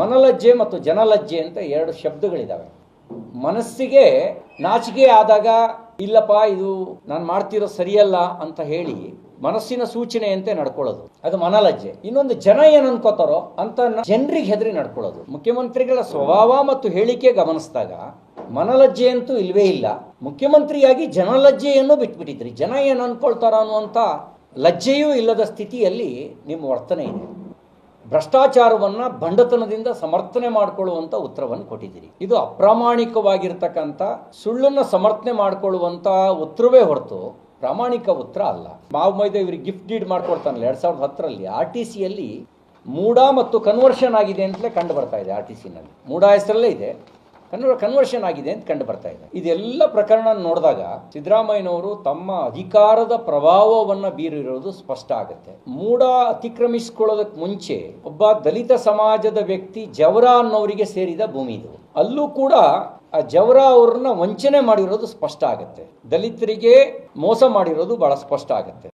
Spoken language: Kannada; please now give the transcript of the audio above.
ಮನಲಜ್ಜೆ ಮತ್ತು ಜನಲಜ್ಜೆ ಅಂತ ಎರಡು ಶಬ್ದಗಳಿದ್ದಾವೆ ಮನಸ್ಸಿಗೆ ನಾಚಿಕೆ ಆದಾಗ, ಇಲ್ಲಪ್ಪ, ಇದು ನಾನು ಮಾಡ್ತಿರೋ ಸರಿಯಲ್ಲ ಅಂತ ಹೇಳಿ ಮನಸ್ಸಿನ ಸೂಚನೆಯಂತೆ ನಡ್ಕೊಳ್ಳೋದು. ಅದು ಮನಲಜ್ಜೆ. ಇನ್ನೊಂದು ಜನ ಏನು ಅನ್ಕೋತಾರೋ ಅಂತ ಜನರಿಗೆ ಹೆದರಿ ನಡ್ಕೊಳ್ಳೋದು. ಮುಖ್ಯಮಂತ್ರಿಗಳ ಸ್ವಭಾವ ಮತ್ತು ಹೇಳಿಕೆ ಗಮನಿಸಿದಾಗ ಮನಲಜ್ಜೆ ಅಂತೂ ಇಲ್ವೇ ಇಲ್ಲ. ಮುಖ್ಯಮಂತ್ರಿಯಾಗಿ ಜನಲಜ್ಜೆಯನ್ನು ಬಿಟ್ಬಿಟ್ಟಿದ್ರಿ. ಜನ ಏನು ಅನ್ಕೊಳ್ತಾರ ಅನ್ನುವಂಥ ಲಜ್ಜೆಯೂ ಇಲ್ಲದ ಸ್ಥಿತಿಯಲ್ಲಿ ನಿಮ್ಮ ವರ್ತನೆ ಇದೆ. ಭ್ರಷ್ಟಾಚಾರವನ್ನ ಬಂಡತನದಿಂದ ಸಮರ್ಥನೆ ಮಾಡಿಕೊಳ್ಳುವಂತ ಉತ್ತರವನ್ನು ಕೊಟ್ಟಿದ್ದೀರಿ. ಇದು ಅಪ್ರಾಮಾಣಿಕವಾಗಿರ್ತಕ್ಕಂಥ ಸುಳ್ಳನ್ನು ಸಮರ್ಥನೆ ಮಾಡಿಕೊಳ್ಳುವಂತ ಉತ್ತರವೇ ಹೊರತು ಪ್ರಾಮಾಣಿಕ ಉತ್ತರ ಅಲ್ಲ. ಮಾವು ಮೈದ ಇವ್ರಿಗೆ ಗಿಫ್ಟ್ ಡೀಡ್ ಮಾಡ್ಕೊಡ್ತಾನಲ್ಲ, ಎರಡು ಸಾವಿರದ ಹತ್ತರಲ್ಲಿ ಆರ್ ಟಿ ಸಿಯಲ್ಲಿ ಮೂಡ ಮತ್ತು ಕನ್ವರ್ಷನ್ ಆಗಿದೆ ಅಂತಲೇ ಕಂಡು ಬರ್ತಾ ಇದೆ ಆರ್ ಟಿ ಸಿನಲ್ಲಿ ಮೂಡ ಹೆಸರಲ್ಲೇ ಇದೆ. ಕನ್ವರ್ ಕನ್ವರ್ಷನ್ ಆಗಿದೆ ಅಂತ ಕಂಡು ಬರ್ತಾ ಇದೆ. ಇದೆಲ್ಲ ಪ್ರಕರಣ ನೋಡಿದಾಗ ಸಿದ್ದರಾಮಯ್ಯನವರು ತಮ್ಮ ಅಧಿಕಾರದ ಪ್ರಭಾವವನ್ನು ಬೀರಿರೋದು ಸ್ಪಷ್ಟ ಆಗುತ್ತೆ. ಮೂಡ ಅತಿಕ್ರಮಿಸಿಕೊಳ್ಳೋದಕ್ಕೆ ಮುಂಚೆ ಒಬ್ಬ ದಲಿತ ಸಮಾಜದ ವ್ಯಕ್ತಿ ಜವರ ಅನ್ನೋರಿಗೆ ಸೇರಿದ ಭೂಮಿ ಇದು. ಅಲ್ಲೂ ಕೂಡ ಆ ಜವರ ಅವ್ರನ್ನ ವಂಚನೆ ಮಾಡಿರೋದು ಸ್ಪಷ್ಟ ಆಗುತ್ತೆ. ದಲಿತರಿಗೆ ಮೋಸ ಮಾಡಿರೋದು ಬಹಳ ಸ್ಪಷ್ಟ ಆಗುತ್ತೆ.